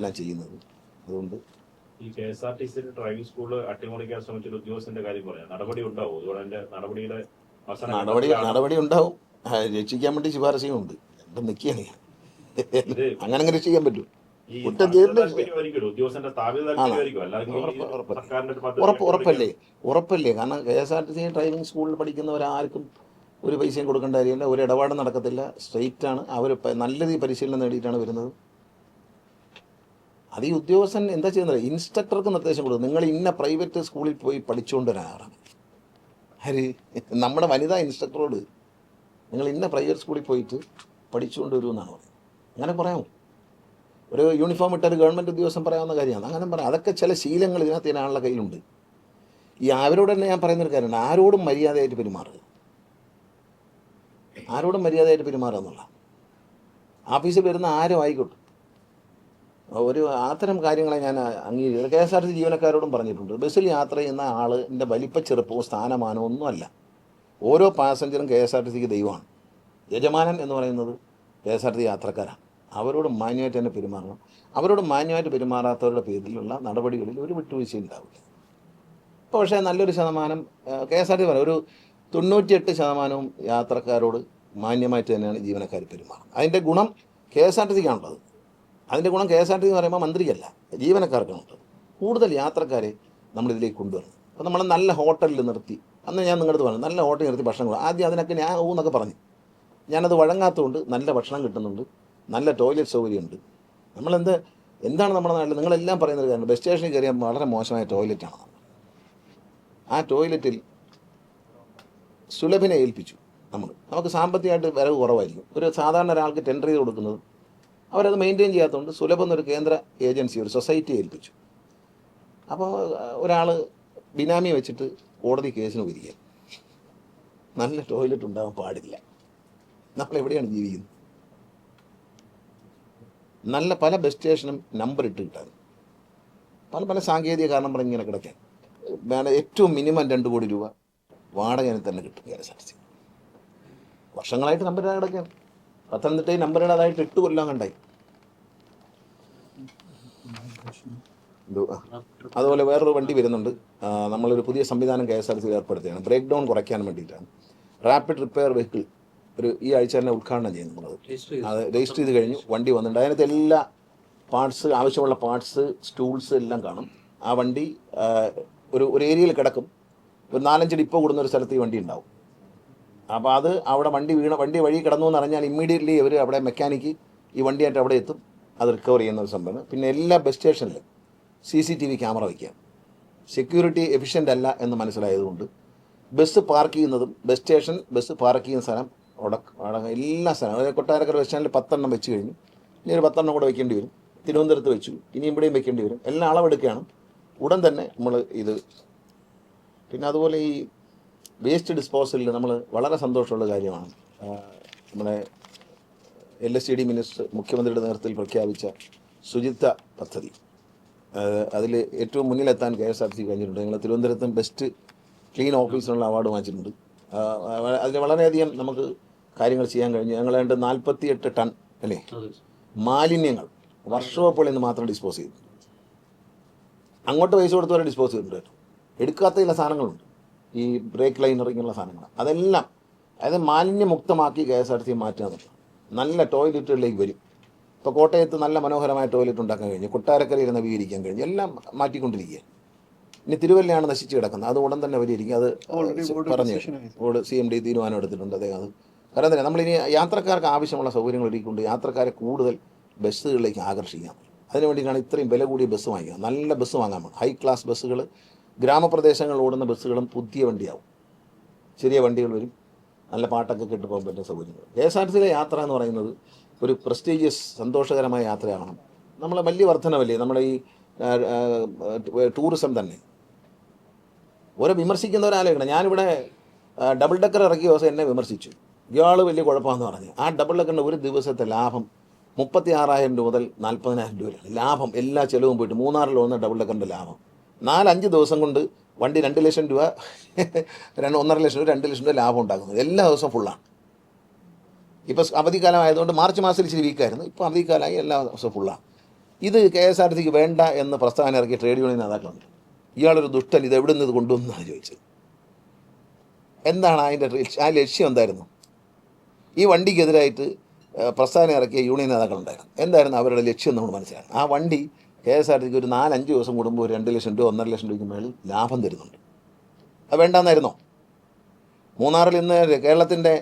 എല്ലാം ചെയ്യുന്നത്. അതുകൊണ്ട് ഈ K S R T C driving school അട്ടിമറിക്കാൻ ശ്രമിച്ച ഉദ്യോഗസ്ഥന്റെ കാര്യം പറയാം. നടപടി ഉണ്ടാവും? അതുകൊണ്ട് നടപടിയുടെ അവസാനം നടപടി നടപടി ഉണ്ടാവും. ആ, രക്ഷിക്കാൻ വേണ്ടി ശുപാർശയും ഉണ്ട് എന്താ നിൽക്കുകയാണ് ഞാൻ. അങ്ങനെ അങ്ങനെ രക്ഷിക്കാൻ പറ്റും. ഈ കുറ്റം ചെയ്തിട്ട് താല്പര്യമായിരിക്കുമല്ലോ ഉദ്യോഗസ്ഥന്റെ സ്ഥാപിത താല്പര്യമായിരിക്കും അല്ലാതെ ഉറപ്പ്, ഉറപ്പ്. സർക്കാരിന്റെ ഒരു പദ്ധതി ഉറപ്പ് ഉറപ്പല്ലേ? ഉറപ്പല്ലേ? കാരണം K S R T C driving സ്കൂളിൽ പഠിക്കുന്നവരാർക്കും ഒരു പൈസയും കൊടുക്കേണ്ട കാര്യമില്ല. ഒരു ഇടപാടും നടക്കത്തില്ല. സ്ട്രെയിറ്റ് ആണ് അവർ നല്ല രീതിയിൽ പരിശീലനം നേടിയിട്ടാണ് വരുന്നത്. അത് ഈ ഉദ്യോഗസ്ഥൻ എന്താ ചെയ്യുന്നത്? ഇൻസ്ട്രക്ടർക്ക് നിർദ്ദേശം കൊടുക്കും നിങ്ങൾ ഇന്ന പ്രൈവറ്റ് സ്കൂളിൽ പോയി പഠിച്ചുകൊണ്ട് വരാറാണ് ഹരി നമ്മുടെ വനിതാ ഇൻസ്ട്രക്ടറോട് നിങ്ങൾ ഇന്ന പ്രൈവറ്റ് സ്കൂളിൽ പോയിട്ട് പഠിച്ചുകൊണ്ട് വരുമെന്നാണ് പറയുന്നത് അങ്ങനെ പറയാമോ? ഒരു യൂണിഫോം ഇട്ട ഒരു ഗവൺമെന്റ് ഉദ്യോഗസ്ഥൻ പറയാവുന്ന കാര്യമാണ്. അങ്ങനെ പറയാം. അതൊക്കെ ചില ശീലങ്ങൾ ഇതിനകത്ത് ഇതിനാളുടെ കയ്യിലുണ്ട്. ഈ അവരോട് തന്നെ ഞാൻ പറയുന്നൊരു കാര്യമാണ് ആരോടും മര്യാദയായിട്ട് പെരുമാറുക ആരോടും മര്യാദയായിട്ട് പെരുമാറുക എന്നുള്ള. ഓഫീസിൽ വരുന്ന ആരും ആയിക്കോട്ടെ. ഒരു അത്തരം കാര്യങ്ങളെ ഞാൻ അംഗീകരിക്കും കെ എസ് ആർ ടി ജീവനക്കാരോടും പറഞ്ഞിട്ടുണ്ട്. ബസ്സിൽ യാത്ര ചെയ്യുന്ന ആളിന്റെ വലിപ്പ ചെറുപ്പവും സ്ഥാനമാനവും ഒന്നുമല്ല. ഓരോ പാസഞ്ചറും കെ എസ് ആർ ടി സിക്ക് ദൈവമാണ്. യജമാനൻ എന്ന് പറയുന്നത് കെ എസ് ആർ ടി യാത്രക്കാരാണ്. അവരോട് മാന്യമായിട്ട് തന്നെ പെരുമാറണം. അവരോട് മാന്യമായിട്ട് പെരുമാറാത്തവരുടെ പേരിലുള്ള നടപടികളിൽ ഒരു വിട്ടുവീഴ്ച ഉണ്ടാവില്ല. ഇപ്പോൾ പക്ഷേ നല്ലൊരു ശതമാനം കെ എസ് ആർ ടി പറയാം ഒരു തൊണ്ണൂറ്റിയെട്ട് ശതമാനവും യാത്രക്കാരോട് മാന്യമായിട്ട് തന്നെയാണ് ജീവനക്കാർ പെരുമാറുന്നത്. അതിന്റെ ഗുണം കെ എസ് ആർ ടി സിക്കാണുള്ളത്. അതിന്റെ ഗുണം കെ എസ് ആർ ടി എന്ന് പറയുമ്പോൾ മന്ത്രിയല്ല ജീവനക്കാർക്കാണുണ്ട് കൂടുതൽ യാത്രക്കാരെ നമ്മളിതിലേക്ക് കൊണ്ടുവരണം. അപ്പോൾ നമ്മൾ നല്ല ഹോട്ടലിൽ നിർത്തി അന്ന് ഞാൻ നിങ്ങളുടെ പറഞ്ഞു നല്ല ഹോട്ടലിൽ നിർത്തി ഭക്ഷണം കൊടുക്കും ആദ്യം അതിനൊക്കെ ഞാൻ ഓ എന്നൊക്കെ പറഞ്ഞു. ഞാനത് വഴങ്ങാത്തതുകൊണ്ട് നല്ല ഭക്ഷണം കിട്ടുന്നുണ്ട് നല്ല ടോയ്ലറ്റ് സൗകര്യമുണ്ട്. നമ്മളെന്ത് എന്താണ് നമ്മുടെ നാട്ടിൽ നിങ്ങളെല്ലാം പറയുന്നത് കാരണം ബസ് സ്റ്റേഷനിൽ കയറിയാൽ വളരെ മോശമായ ടോയ്ലറ്റാണ് ആ ടോയ്ലറ്റിൽ സുലഭിനെ ഏൽപ്പിച്ചു നമ്മൾ. നമുക്ക് സാമ്പത്തികമായിട്ട് വരവ് കുറവായിരിക്കും. ഒരു സാധാരണ ഒരാൾക്ക് ടെൻഡർ ചെയ്ത് കൊടുക്കുന്നത് അവരത് മെയിന്റെയിൻ ചെയ്യാത്തതുകൊണ്ട് സുലഭം എന്നൊരു കേന്ദ്ര ഏജൻസി ഒരു സൊസൈറ്റി ഏൽപ്പിച്ചു. അപ്പോൾ ഒരാൾ ബിനാമി വെച്ചിട്ട് കോടതി കേസിന് വിധിക്കുക നല്ല ടോയ്ലറ്റ് ഉണ്ടാകാൻ പാടില്ല. നമ്മൾ എവിടെയാണ് ജീവിക്കുന്നത്? നല്ല പല ബസ് സ്റ്റേഷനും നമ്പർ ഇട്ട് കിട്ടാൻ. പല പല സാങ്കേതിക കാരണം പറഞ്ഞ് ഇങ്ങനെ കിടക്കാൻ. വേണം ഏറ്റവും മിനിമം രണ്ട് കോടി രൂപ വാടകയിൽ തന്നെ കിട്ടും K S R T C വർഷങ്ങളായിട്ട് നമ്പർ ഇടാതെ കിടക്കാൻ പത്തനംതിട്ടയിൽ നമ്പർ ഇടാതായിട്ട് എട്ട് കൊല്ലം കണ്ടായി. അതുപോലെ വേറൊരു വണ്ടി വരുന്നുണ്ട്. നമ്മളൊരു പുതിയ സംവിധാനം കെ എസ് ആർ സി ഏർപ്പെടുത്തുകയാണ് ബ്രേക്ക് ഡൗൺ കുറയ്ക്കാൻ വേണ്ടിയിട്ടാണ്. റാപ്പിഡ് റിപ്പയർ വെഹിക്കിൾ ഒരു ഈ ആഴ്ച തന്നെ ഉദ്ഘാടനം ചെയ്യുന്നു നമ്മളത്. അത് രജിസ്റ്റർ ചെയ്ത് കഴിഞ്ഞു. വണ്ടി വന്നിട്ടുണ്ട്. അതിനകത്ത് എല്ലാ പാർട്സ് ആവശ്യമുള്ള പാർട്സ് സ്റ്റൂൾസ് എല്ലാം കാണും. ആ വണ്ടി ഒരു ഒരു ഏരിയയിൽ കിടക്കും. ഒരു നാലഞ്ച് ഡിപ്പോ കൂടുന്ന ഒരു സ്ഥലത്ത് ഈ വണ്ടി ഉണ്ടാവും. അപ്പോൾ അത് അവിടെ വണ്ടി വീണ വണ്ടി വഴി കിടന്നു എന്ന് അറിഞ്ഞാൽ ഇമ്മീഡിയറ്റ്ലി അവർ അവിടെ മെക്കാനിക്ക് ഈ വണ്ടിയായിട്ട് അവിടെ എത്തും. അത് റിക്കവർ ചെയ്യുന്ന ഒരു സംഭവം പിന്നെ എല്ലാ ബസ് സ്റ്റേഷനിലും C C T V camera വയ്ക്കുക സെക്യൂരിറ്റി എഫിഷ്യന്റ് അല്ല എന്ന് മനസ്സിലായതുകൊണ്ട് ബസ് പാർക്ക് ചെയ്യുന്നതും ബസ് സ്റ്റേഷൻ ബസ് പാർക്ക് ചെയ്യുന്ന സ്ഥലം ഉടക്കം എല്ലാ സ്ഥലം അതായത് കൊട്ടാരക്കര ബസ് സ്റ്റാൻഡിൽ പത്തെണ്ണം വെച്ച് കഴിഞ്ഞു. ഇനി ഒരു പത്തെണ്ണം കൂടെ വെക്കേണ്ടി വരും. തിരുവനന്തപുരത്ത് വെച്ചു. ഇനി ഇവിടെയും വെക്കേണ്ടി വരും. എല്ലാം അളവെടുക്കുകയാണ്. ഉടൻ തന്നെ നമ്മൾ ഇത് പിന്നെ അതുപോലെ ഈ വേസ്റ്റ് ഡിസ്പോസലിൽ നമ്മൾ വളരെ സന്തോഷമുള്ള കാര്യമാണ്. നമ്മുടെ എൽ എസ് ഡി മിനിസ്റ്റർ മുഖ്യമന്ത്രിയുടെ നേതൃത്വത്തിൽ പ്രഖ്യാപിച്ച ശുചിത്വ പദ്ധതി. അതിൽ ഏറ്റവും മുന്നിലെത്താൻ കെ എസ് ആർ സി കഴിഞ്ഞിട്ടുണ്ട്. ഞങ്ങൾ തിരുവനന്തപുരത്തും ബെസ്റ്റ് ക്ലീൻ ഓഫീസിനുള്ള അവാർഡ് വാങ്ങിച്ചിട്ടുണ്ട്. അതിൽ വളരെയധികം നമുക്ക് കാര്യങ്ങൾ ചെയ്യാൻ കഴിഞ്ഞു. ഞങ്ങൾ രണ്ട് നാൽപ്പത്തി എട്ട് ടൺ അല്ലേ? മാലിന്യങ്ങൾ വർഷോപ്പുകളിൽ നിന്ന് മാത്രം ഡിസ്പോസ് ചെയ്തു. അങ്ങോട്ട് പൈസ കൊടുത്തവരെ ഡിസ്പോസ് ചെയ്തിട്ടുണ്ട്. എടുക്കാത്ത ചില സാധനങ്ങളുണ്ട്. ഈ ബ്രേക്ക് ലൈനർ ഇങ്ങനെയുള്ള സാധനങ്ങൾ അതെല്ലാം അതായത് മാലിന്യമുക്തമാക്കി കെ എസ് ആർ ടി മാറ്റുക എന്നുള്ളത് നല്ല ടോയ്ലറ്റുകളിലേക്ക് വരും. ഇപ്പോൾ കോട്ടയത്ത് നല്ല മനോഹരമായ ടോയ്ലറ്റ് ഉണ്ടാക്കാൻ കഴിഞ്ഞു. കൊട്ടാരക്കരയിൽ നവീകരിക്കാൻ കഴിഞ്ഞു. എല്ലാം മാറ്റിക്കൊണ്ടിരിക്കുക ഇനി തിരുവല്ലയാണ് നശിച്ച് കിടക്കുന്നത്. അത് ഉടൻ തന്നെ വരിയിരിക്കും അത് പറഞ്ഞു ബോർഡ് സി എം ഡി തീരുമാനം എടുത്തിട്ടുണ്ട് അദ്ദേഹം അത്. കാരണം തന്നെ നമ്മളിനി യാത്രക്കാർക്ക് ആവശ്യമുള്ള സൗകര്യങ്ങൾ ഒരുക്കിക്കൊണ്ട് യാത്രക്കാരെ കൂടുതൽ ബസ്സുകളിലേക്ക് ആകർഷിക്കാം. അതിനു വേണ്ടിയിട്ടാണ് ഇത്രയും വില കൂടിയ ബസ് വാങ്ങിക്കുന്നത്. നല്ല ബസ് വാങ്ങാൻ ഹൈ ക്ലാസ് ബസ്സുകൾ ഗ്രാമപ്രദേശങ്ങളിൽ ഓടുന്ന ബസ്സുകളും പുതിയ വണ്ടിയാവും. ചെറിയ വണ്ടികൾ വരും. നല്ല പാട്ടൊക്കെ കേട്ട് പോകാൻ പറ്റുന്ന സൗകര്യങ്ങൾ. കെ എസ് ആർ ടി സിയിലെ യാത്ര എന്ന് പറയുന്നത് ഒരു പ്രസ്റ്റീജിയസ് സന്തോഷകരമായ യാത്രയാവണം. നമ്മളെ വലിയ വർധനവല്ലേ നമ്മുടെ ഈ ടൂറിസം തന്നെ. ഓരോ വിമർശിക്കുന്നവരാലോചിക്കണം ഞാനിവിടെ ഡബിൾ ഡക്കർ ഇറക്കിയ ദിവസം എന്നെ വിമർശിച്ചു. ഇയാൾ വലിയ കുഴപ്പമാണെന്ന് പറഞ്ഞു. ആ ഡബിൾ ഡക്കറിന്റെ ഒരു ദിവസത്തെ ലാഭം മുപ്പത്തി ആറായിരം രൂപ മുതൽ നാൽപ്പതിനായിരം രൂപയാണ് ലാഭം എല്ലാ ചിലവും പോയിട്ട് മൂന്നാറിൽ വന്ന ഡബിൾ ഡക്കറിന്റെ ലാഭം. നാലഞ്ച് ദിവസം കൊണ്ട് വണ്ടി രണ്ട് ലക്ഷം രൂപ രണ്ട് ഒന്നര ലക്ഷം രൂപ രണ്ട് ലക്ഷം രൂപ ലാഭം ഉണ്ടാക്കുന്നത്. എല്ലാ ദിവസവും ഫുള്ളാണ് ഇപ്പോൾ അവധിക്കാലം ആയതുകൊണ്ട് മാർച്ച് മാസത്തിൽ ഇച്ചിരി വീക്കായിരുന്നു ഇപ്പോൾ അവധിക്കാലമായി എല്ലാ ദിവസവും ഫുള്ളാണ് ഇത് കെ എസ് ആർ സിക്ക് വേണ്ട എന്ന് പ്രസ്താവന ഇറക്കിയ ട്രേഡ് യൂണിയൻ നേതാക്കളുണ്ട്. ഇയാളൊരു ദുഷ്ടൻ ഇത് എവിടെ നിന്ന് ഇത് കൊണ്ടുവന്നാണ് ചോദിച്ചത്. എന്താണ് അതിന്റെ ആ ലക്ഷ്യം എന്തായിരുന്നു? ഈ വണ്ടിക്കെതിരായിട്ട് പ്രസ്ഥാനം ഇറക്കിയ യൂണിയൻ നേതാക്കളുണ്ടായിരുന്നു. എന്തായിരുന്നു അവരുടെ ലക്ഷ്യം എന്ന് നമ്മൾ മനസ്സിലാക്കണം. ആ വണ്ടി കെ എസ് ആർ സിക്ക് ഒരു നാലഞ്ച് ദിവസം കൂടുമ്പോൾ ഒരു രണ്ട് ലക്ഷം രൂപ ഒന്നര ലക്ഷം രൂപയ്ക്ക് മേളിൽ ലാഭം തരുന്നുണ്ട്. അത് വേണ്ടാന്നായിരുന്നോ? മൂന്നാറിൽ ഇന്ന് കേരളത്തിന്റെ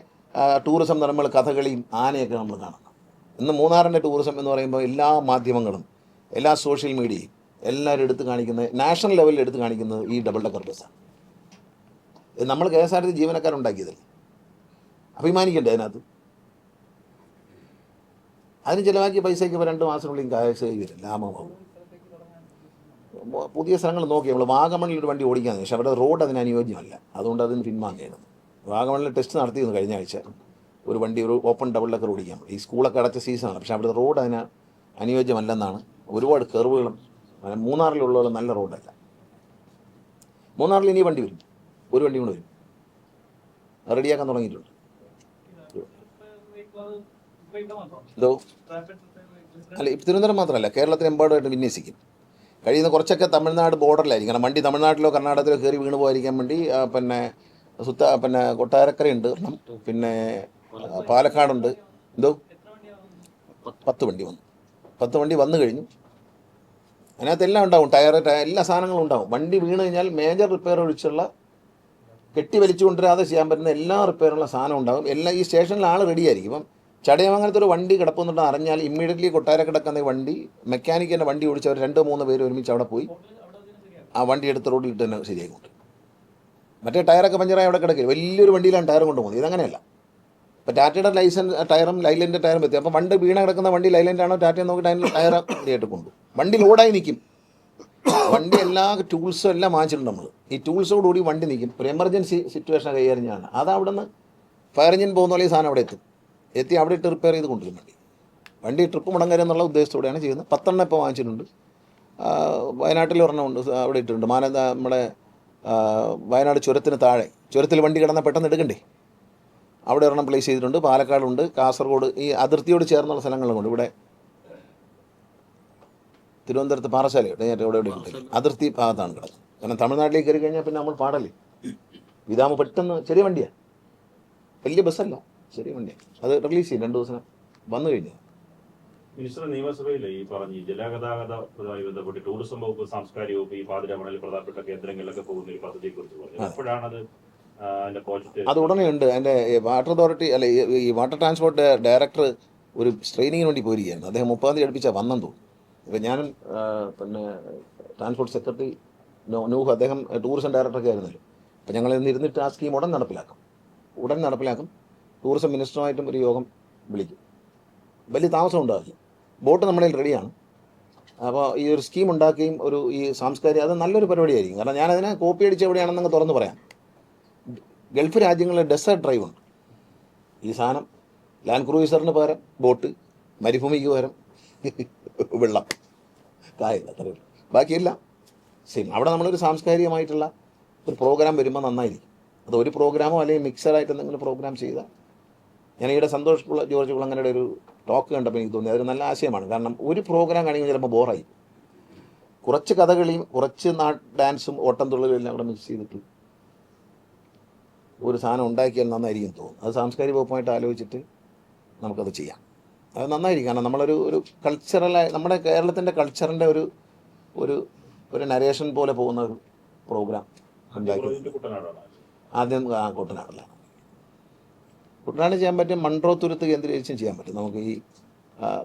ടൂറിസം നമ്മൾ കഥകളിയും ആനയൊക്കെ നമ്മൾ കാണുന്നു ഇന്ന് മൂന്നാറിന്റെ ടൂറിസം എന്ന് പറയുമ്പോൾ എല്ലാ മാധ്യമങ്ങളും എല്ലാ സോഷ്യൽ മീഡിയയും എല്ലാവരും എടുത്ത് കാണിക്കുന്നത് നാഷണൽ ലെവലിൽ എടുത്ത് കാണിക്കുന്നത് ഈ ഡബിൾ ഡെക്കർ ബസ്സാണ് നമ്മൾ കെ എസ് ആർ ടി ജീവനക്കാരുണ്ടാക്കിയതല്ലേ? അഭിമാനിക്കണ്ടേ അതിനകത്ത്? അതിന് ചിലവാക്കിയ പൈസയ്ക്ക് ഇപ്പോൾ രണ്ട് മാസത്തിനുള്ളിൽ കാശ് വരും ലാഭമാവും. പുതിയ സ്ഥലങ്ങൾ നോക്കി നമ്മൾ വാഗമണിൽ ഒരു വണ്ടി ഓടിക്കാൻ പക്ഷേ അവിടെ റോഡ് അതിന് അനുയോജ്യമല്ല അതുകൊണ്ട് അതിന് പിൻവാങ്ങിയാണ് വാഗമണിൽ ടെസ്റ്റ് നടത്തിയിരുന്നു കഴിഞ്ഞ ആഴ്ച ഒരു വണ്ടി ഒരു ഓപ്പൺ ഡബിൾ ഡക്കർ ഓടിക്കാൻ ഈ സ്കൂളൊക്കെ അടച്ച സീസണാണ് പക്ഷേ അവിടുത്തെ റോഡ് അതിന് അനുയോജ്യമല്ലെന്നാണ് ഒരുപാട് കെർവുകളും മൂന്നാറിലുള്ള പോലെ നല്ല റോഡല്ല മൂന്നാറിൽ ഇനി വണ്ടി വരും ഒരു വണ്ടി കൂടെ വരും റെഡിയാക്കാൻ തുടങ്ങിയിട്ടുണ്ട് അല്ല തിരുവനന്തപുരം മാത്രമല്ല കേരളത്തിലെമ്പാടുമായിട്ട് വിന്യസിക്കും കഴിയുന്ന കുറച്ചൊക്കെ തമിഴ്നാട് ബോർഡറിലായിരിക്കും കാരണം വണ്ടി തമിഴ്നാട്ടിലോ കർണാടകത്തിലോ കയറി വീണ് പോകാതിരിക്കാൻ വേണ്ടി പിന്നെ സുത്ത പിന്നെ കൊട്ടാരക്കരയുണ്ട്. പിന്നെ പാലക്കാടുണ്ട്. എന്തോ? പത്ത് വണ്ടി വന്നു. പത്ത് വണ്ടി വന്നു കഴിഞ്ഞു. അതിനകത്ത് എല്ലാം ഉണ്ടാവും. ടയർ ടയർ എല്ലാ സാധനങ്ങളും ഉണ്ടാവും. വണ്ടി വീണ് കഴിഞ്ഞാൽ മേജർ റിപ്പയർ ഒഴിച്ചുള്ള കെട്ടി വലിച്ചു കൊണ്ടുവരാതെ ചെയ്യാൻ പറ്റുന്ന എല്ലാ റിപ്പയറുള്ള സാധനം ഉണ്ടാകും എല്ലാ ഈ സ്റ്റേഷനിൽ ആൾ റെഡിയായിരിക്കും ഇപ്പം ചടയമംഗലത്ത് ഒരു വണ്ടി കിടപ്പുന്നുണ്ടെന്ന് അറിഞ്ഞാൽ ഇമ്മീഡിയറ്റ്ലി കൊട്ടാര കിടക്കുന്ന വണ്ടി മെക്കാനിക്കിന്റെ വണ്ടി ഓടിച്ചവർ രണ്ടോ മൂന്ന് പേര് ഒരുമിച്ച് അവിടെ പോയി. ആ വണ്ടി എടുത്ത് റോഡിൽ ഇട്ട് തന്നെ ശരിയായി കൊണ്ട് മറ്റേ ടയറൊക്കെ പഞ്ചറായി അവിടെ കിടക്കില്ല? വലിയൊരു വണ്ടിയിലാണ് ടയർ കൊണ്ടുപോകുന്നത് ഇതങ്ങനെയല്ല. അപ്പോൾ ടാറ്റയുടെ ലൈസൻസ് ടയറും ലൈലന്റെ ടയറും എത്തി അപ്പോൾ വണ്ടി വീണ കിടക്കുന്ന വണ്ടി ലൈലന്റാണോ ആണോ ടാറ്റ നോക്കിയിട്ട് അതിന്റെ ടയർ ഇതായിട്ട് കൊണ്ടു വണ്ടി ലോഡായി നിൽക്കും വണ്ടി എല്ലാ ടൂൾസും എല്ലാം വാങ്ങിച്ചിട്ടുണ്ട് നമ്മൾ ഈ ടൂൾസോടുകൂടി വണ്ടി നിൽക്കും ഒരു എമർജൻസി സിറ്റുവേഷൻ കൈകാര്യം ചെയ്യാണ് അത് അവിടെ നിന്ന് ഫയർ എഞ്ചിൻ പോകുന്ന പോലെ ഈ സാധനം അവിടെ എത്തും. എത്തി അവിടെ ഇട്ട് റിപ്പയർ ചെയ്ത് കൊണ്ടുവരും വണ്ടി. വണ്ടി ട്രിപ്പ് മുടങ്ങരുത് എന്നുള്ള ഉദ്ദേശത്തോടെയാണ് ചെയ്യുന്നത്. പത്തെണ്ണം ഇപ്പോൾ വാങ്ങിച്ചിട്ടുണ്ട്. വയനാട്ടിൽ ഒരെണ്ണം ഉണ്ട് അവിടെ ഇട്ടിട്ടുണ്ട്. മാന നമ്മുടെ വയനാട് ചുരത്തിന് താഴെ. ചുരത്തിൽ വണ്ടി കിടന്നാൽ പെട്ടെന്ന് എടുക്കണ്ടേ? അവിടെ ഒരെണ്ണം പ്ലേസ് ചെയ്തിട്ടുണ്ട്. പാലക്കാടുണ്ട് കാസർഗോഡ് ഈ അതിർത്തിയോട് ചേർന്നുള്ള സ്ഥലങ്ങളുമുണ്ട് ഇവിടെ തിരുവനന്തപുരത്ത് പാറശാലയുണ്ട് ഞാൻ ഇവിടെ ഇവിടെ ഉണ്ട് അതിർത്തി ഭാഗത്താണ് കിടക്കുന്നത്. കാരണം തമിഴ്നാട്ടിലേക്ക് കയറി കഴിഞ്ഞാൽ പിന്നെ നമ്മൾ പാടല്ലേ? ഇതാകുമ്പോൾ പെട്ടെന്ന് ചെറിയ വണ്ടിയാണ് വലിയ ബസ്സല്ല. ചെറിയ വണ്ടി അത് റിലീസ് ചെയ്യും രണ്ടു ദിവസം വന്നു കഴിഞ്ഞു. മിനിസ്റ്റർ നിയമസഭയിൽ ഈ പറഞ്ഞ ഈ ജലഗതാഗതവുമായി ബന്ധപ്പെട്ട് ടൂറിസം വകുപ്പ് സാംസ്കാരിക വകുപ്പ് ഈ പാതിരാമണയിൽ പ്രധാനപ്പെട്ട കേന്ദ്രങ്ങളിലൊക്കെ പോകുന്ന ഒരു പദ്ധതിയെ കുറിച്ച് പറഞ്ഞു അപ്പോഴാണ് അത് അത് ഉടനെ ഉണ്ട് അതിന്റെ വാട്ടർ അതോറിറ്റി അല്ല ഈ- ഈ വാട്ടർ ട്രാൻസ്പോർട്ട് ഡയറക്ടർ ഒരു ട്രെയിനിങ്ങിന് വേണ്ടി പോയിരിക്കുകയാണ്. അദ്ദേഹം മുപ്പതാം തീയതി അടുപ്പിച്ചാൽ വന്നെന്ന് തോന്നുന്നു. ഇപ്പം ഞാനും പിന്നെ ട്രാൻസ്പോർട്ട് സെക്രട്ടറി നൂഹ് അദ്ദേഹം ടൂറിസം ഡയറക്ടറൊക്കെ ആയിരുന്നല്ലോ. അപ്പം ഞങ്ങൾ ഇന്ന് ഇരുന്നിട്ട് ആ സ്കീം ഉടൻ നടപ്പിലാക്കും. ഉടൻ നടപ്പിലാക്കും. ടൂറിസം മിനിസ്റ്ററുമായിട്ടും ഒരു യോഗം വിളിക്കും. വലിയ താമസം ഉണ്ടാവില്ല. ബോട്ട് നമ്മുടെ റെഡിയാണ്. അപ്പോൾ ഈ ഒരു സ്കീം ഉണ്ടാക്കുകയും ഒരു ഈ സാംസ്കാരിക അത് നല്ലൊരു പരിപാടിയായിരിക്കും. കാരണം ഞാനതിനെ കോപ്പി അടിച്ച് എവിടെയാണെന്നങ്ങ് തുറന്ന് പറയാം. ഗൾഫ് രാജ്യങ്ങളിൽ ഡെസേർട്ട് ഡ്രൈവ് ഉണ്ട് ഈ സാധനം ലാൻഡ് ക്രൂയിസറിന് പകരം ബോട്ട് മരുഭൂമിക്ക് പകരം വെള്ളം കായല്ല അത്രേ ഉള്ളൂ. ബാക്കിയെല്ലാം സെയിം അവിടെ നമ്മളൊരു സാംസ്കാരികമായിട്ടുള്ള ഒരു പ്രോഗ്രാം വരുമ്പോൾ നന്നായിരിക്കും. അത് ഒരു പ്രോഗ്രാമോ അല്ലെങ്കിൽ മിക്സഡായിട്ട് എന്തെങ്കിലും പ്രോഗ്രാം ചെയ്താൽ ഞാൻ ഈയിടെ സന്തോഷ് കുള ജോർജ് കുളങ്ങരയുടെ ഒരു ടോക്ക് കണ്ടപ്പോൾ എനിക്ക് തോന്നി. അതൊരു നല്ല ആശയമാണ്. കാരണം ഒരു പ്രോഗ്രാം കാണിക്കുമ്പോൾ ചിലപ്പോൾ ബോറായി. കുറച്ച് കഥകളിയും കുറച്ച് നാ ഡാൻസും ഓട്ടംതുള്ളലും എല്ലാം കൂടെ മിക്സ് ചെയ്തിട്ട് ഒരു സാധനം ഉണ്ടാക്കിയാൽ നന്നായിരിക്കും തോന്നും അത് സാംസ്കാരിക വകുപ്പുമായിട്ട് ആലോചിച്ചിട്ട് നമുക്കത് ചെയ്യാം. അത് നന്നായിരിക്കും. കാരണം നമ്മളൊരു ഒരു കൾച്ചറലായി നമ്മുടെ കേരളത്തിന്റെ കൾച്ചറിന്റെ ഒരു ഒരു ഒരു നരേഷൻ പോലെ പോകുന്ന ഒരു പ്രോഗ്രാം ഉണ്ടാക്കി. ആദ്യം ആ കുട്ടനാടിലാണ് കുട്ടനാട് ചെയ്യാൻ പറ്റും മൺട്രോ തുരുത്ത് കേന്ദ്രീകരിച്ചും ചെയ്യാൻ പറ്റും. നമുക്ക് ഈ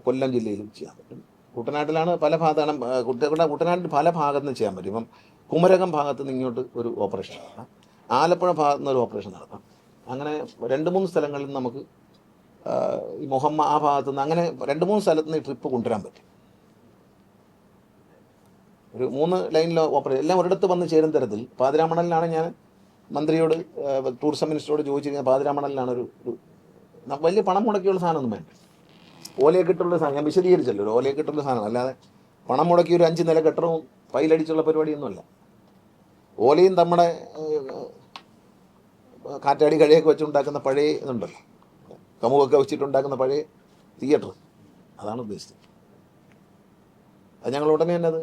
കൊല്ലം ജില്ലയിലും ചെയ്യാൻ പറ്റും. കുട്ടനാട്ടിലാണ് പല ഭാഗത്താണ് കുട്ടികളുടെ കുട്ട കുട്ടനാട്ടിൽ പല ഭാഗത്തു നിന്ന് ചെയ്യാൻ പറ്റും. ഇപ്പം കുമരകം ഭാഗത്ത് നിന്ന് ഇങ്ങോട്ട് ഒരു ഓപ്പറേഷൻ നടത്താം. ആലപ്പുഴ ഭാഗത്തു നിന്ന് ഒരു ഓപ്പറേഷൻ നടത്താം. അങ്ങനെ രണ്ട് മൂന്ന് സ്ഥലങ്ങളിൽ നമുക്ക് ഈ മുഹമ്മ ആ ഭാഗത്തു നിന്ന് അങ്ങനെ രണ്ട് മൂന്ന് സ്ഥലത്ത് നിന്ന് ഈ ട്രിപ്പ് കൊണ്ടുവരാൻ പറ്റും. ഒരു മൂന്ന് ലൈനിൽ ഓപ്പറേഷൻ എല്ലാം ഒരിടത്ത് വന്ന് ചേരുന്ന തരത്തിൽ പാതിരാമണലിലാണ് ഞാൻ മന്ത്രിയോട് ടൂറിസം മിനിസ്റ്ററോട് ചോദിച്ചിരുന്ന പാതിരാമണലിലാണ് ഒരു വലിയ പണം മുടക്കിയുള്ള സാധനമൊന്നും വേണ്ട. ഓലയെ കിട്ടുള്ള സാധനം ഞാൻ വിശദീകരിച്ചല്ലോ ഒരു ഓലയെ കിട്ടുള്ള സാധനം അല്ലാതെ പണം മുടക്കി ഒരു അഞ്ച് നില കെട്ടണവും ഫൈലടിച്ചുള്ള പരിപാടിയൊന്നുമല്ല. ഓലയും നമ്മുടെ കാറ്റാടി കഴിയൊക്കെ വെച്ചുണ്ടാക്കുന്ന പഴയ ഇതുണ്ടല്ലോ. കമുകൊക്കെ വെച്ചിട്ടുണ്ടാക്കുന്ന പഴയ തിയേറ്റർ. അതാണ് ഉദ്ദേശിച്ചത്. അത് ഞങ്ങൾ ഉടനെ തന്നെ അത്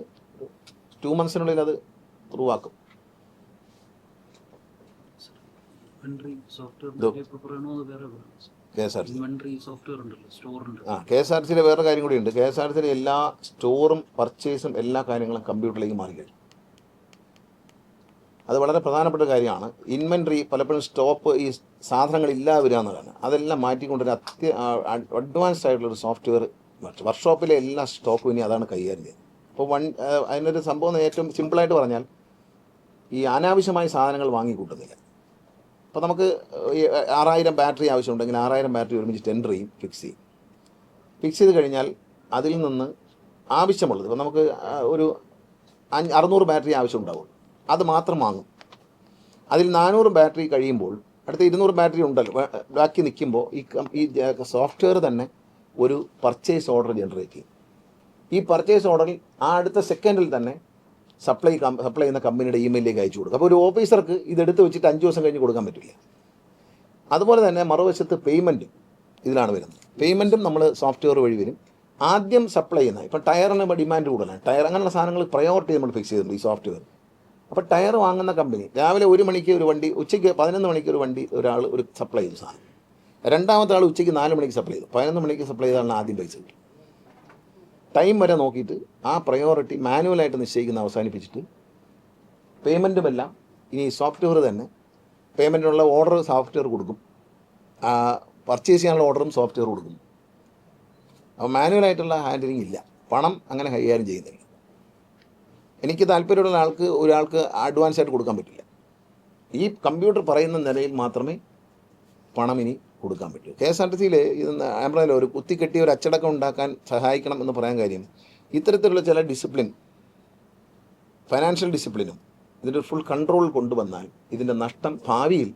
ടു മന്ത്സിനുള്ളിൽ അത് ത്രൂ ആക്കും ഇൻവെന്ററി സോഫ്റ്റ്വെയർ ഇതോ. പറയണോ അത് വേറെ കെ എസ് ആർ ആ കെ എസ് ആർ സിയിലെ വേറെ കാര്യം കൂടിയുണ്ട് കെ എസ് ആർ ടി സിയിലെ എല്ലാ സ്റ്റോറും പർച്ചേസും എല്ലാ കാര്യങ്ങളും കമ്പ്യൂട്ടറിലേക്ക് മാറി കഴിഞ്ഞു. അത് വളരെ പ്രധാനപ്പെട്ട കാര്യമാണ്. ഇൻവെൻട്രി പലപ്പോഴും സ്റ്റോപ്പ് ഈ സാധനങ്ങൾ ഇല്ലാതെ വരിക എന്നതാണ് അതെല്ലാം മാറ്റിക്കൊണ്ടൊരു അത്യ അഡ്വാൻസ്ഡ് ആയിട്ടുള്ള ഒരു സോഫ്റ്റ്വെയർ വർക്ക്ഷോപ്പിലെ എല്ലാ സ്റ്റോക്കും ഇനി അതാണ് കൈകാര്യം ചെയ്യുന്നത്. അപ്പോൾ വൺ അതിനൊരു സംഭവം ഏറ്റവും സിമ്പിളായിട്ട് പറഞ്ഞാൽ ഈ അനാവശ്യമായ സാധനങ്ങൾ വാങ്ങിക്കൂട്ടുന്നില്ല. അപ്പോൾ നമുക്ക് ആറായിരം ബാറ്ററി ആവശ്യമുണ്ടെങ്കിൽ ആറായിരം ബാറ്ററി ഒരുമിച്ച് ടെൻഡർ ചെയ്യും ഫിക്സ് ചെയ്യും. ഫിക്സ് ചെയ്ത് കഴിഞ്ഞാൽ അതിൽ നിന്ന് ആവശ്യമുള്ളത് ഇപ്പോൾ നമുക്ക് ഒരു അഞ്ച് അറുന്നൂറ് ബാറ്ററി ആവശ്യമുണ്ടാവും. അത് മാത്രം വാങ്ങും. അതിൽ നാനൂറ് ബാറ്ററി കഴിയുമ്പോൾ അടുത്ത ഇരുന്നൂറ് ബാറ്ററി ഉണ്ടല്ലോ ബാക്കി നിൽക്കുമ്പോൾ ഈ ഈ സോഫ്റ്റ്വെയർ തന്നെ ഒരു പർച്ചേസ് ഓർഡർ ജനറേറ്റ് ചെയ്യും. ഈ പർച്ചേസ് ഓർഡറിൽ ആ അടുത്ത സെക്കൻഡിൽ തന്നെ സപ്ലൈ സപ്ലൈ ചെയ്യുന്ന കമ്പനിയുടെ ഇമെയിലിലേക്ക് അയച്ചു കൊടുക്കും. അപ്പോൾ ഒരു ഓഫീസർക്ക് ഇതെടുത്ത് വെച്ചിട്ട് അഞ്ച് ദിവസം കഴിഞ്ഞ് കൊടുക്കാൻ പറ്റില്ല. അതുപോലെ തന്നെ മറുവശത്ത് പേയ്മെന്റ് ഇതിലാണ് വരുന്നത്. പേയ്മെന്റും നമ്മൾ സോഫ്റ്റ്വെയർ വഴി വരും. ആദ്യം സപ്ലൈ ചെയ്യുന്ന ഇപ്പം ടയറിന് ഡിമാൻഡ് കൂടുതലാണ്. ടയർ അങ്ങനെയുള്ള സാധനങ്ങൾ പ്രയോറിറ്റി നമ്മൾ ഫിക്സ് ചെയ്തിട്ടുണ്ട് ഈ സോഫ്റ്റ്വെയർ അപ്പോൾ ടയർ വാങ്ങുന്ന കമ്പനി രാവിലെ ഒരു മണിക്ക് ഒരു വണ്ടി ഉച്ചയ്ക്ക് പതിനൊന്ന് മണിക്ക് ഒരു വണ്ടി ഒരാൾ ഒരു സപ്ലൈ ചെയ്തു സാധനം. രണ്ടാമത്തെ ആൾ ഉച്ചയ്ക്ക് നാല് മണിക്ക് സപ്ലൈ ചെയ്തു. പതിനൊന്ന് മണിക്ക് സപ്ലൈ ചെയ്താണ് ആദ്യം പൈസ കിട്ടും ടൈം വരെ നോക്കിയിട്ട് ആ പ്രയോറിറ്റി മാനുവലായിട്ട് നിശ്ചയിക്കുന്ന അവസാനിപ്പിച്ചിട്ട് പേയ്മെന്റുമെല്ലാം ഇനി സോഫ്റ്റ്വെയർ തന്നെ. പേയ്മെന്റിനുള്ള ഓർഡർ സോഫ്റ്റ്വെയർ കൊടുക്കും. പർച്ചേസ് ചെയ്യാനുള്ള ഓർഡറും സോഫ്റ്റ്വെയർ കൊടുക്കും. അപ്പോൾ മാനുവലായിട്ടുള്ള ഹാൻഡിലിംഗ് ഇല്ല. പണം അങ്ങനെ കൈകാര്യം ചെയ്യുന്നില്ല. എനിക്ക് താല്പര്യമുള്ള ആൾക്ക് ഒരാൾക്ക് അഡ്വാൻസ് ആയിട്ട് കൊടുക്കാൻ പറ്റില്ല. ഈ കമ്പ്യൂട്ടർ പറയുന്ന നിലയിൽ മാത്രമേ പണം ഇനി കൊടുക്കാൻ പറ്റും. കെ എസ് ആർ ടി സിയിൽ ഞാൻ പറഞ്ഞല്ലോ ഒരു കുത്തിക്കെട്ടിയ ഒരു അച്ചടക്കം ഉണ്ടാക്കാൻ സഹായിക്കണം എന്ന് പറയാൻ കാര്യം ഇത്തരത്തിലുള്ള ചില ഡിസിപ്ലിൻ ഫൈനാൻഷ്യൽ ഡിസിപ്ലിനും ഇതിന്റെ ഫുൾ കൺട്രോൾ കൊണ്ടുവന്നാൽ ഇതിന്റെ നഷ്ടം ഭാവിയിൽ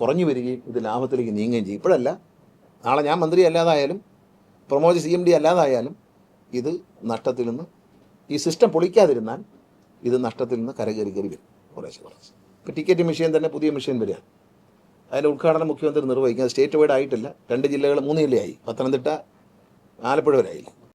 കുറഞ്ഞു വരികയും ഇത് ലാഭത്തിലേക്ക് നീങ്ങുകയും ചെയ്യും. ഇപ്പോഴല്ല നാളെ ഞാൻ മന്ത്രി അല്ലാതായാലും പ്രമോദ് സി എം ഡി അല്ലാതായാലും ഇത് നഷ്ടത്തിൽ നിന്ന് ഈ സിസ്റ്റം പൊളിക്കാതിരുന്നാൽ ഇത് നഷ്ടത്തിൽ നിന്ന് കരകയറി കയറി വരും കുറേശ്ശെ കുറച്ച് ഇപ്പോൾ ടിക്കറ്റ് മെഷീൻ തന്നെ പുതിയ മെഷീൻ വരികയാണ്. അതിന്റെ ഉദ്ഘാടനം മുഖ്യമന്ത്രി നിർവഹിക്കും. അത് സ്റ്റേറ്റ് വൈഡ് ആയിട്ടില്ല. രണ്ട് ജില്ലകൾ മൂന്ന് ജില്ലയായി. പത്തനംതിട്ട ആലപ്പുഴ വരെ ആയില്ല?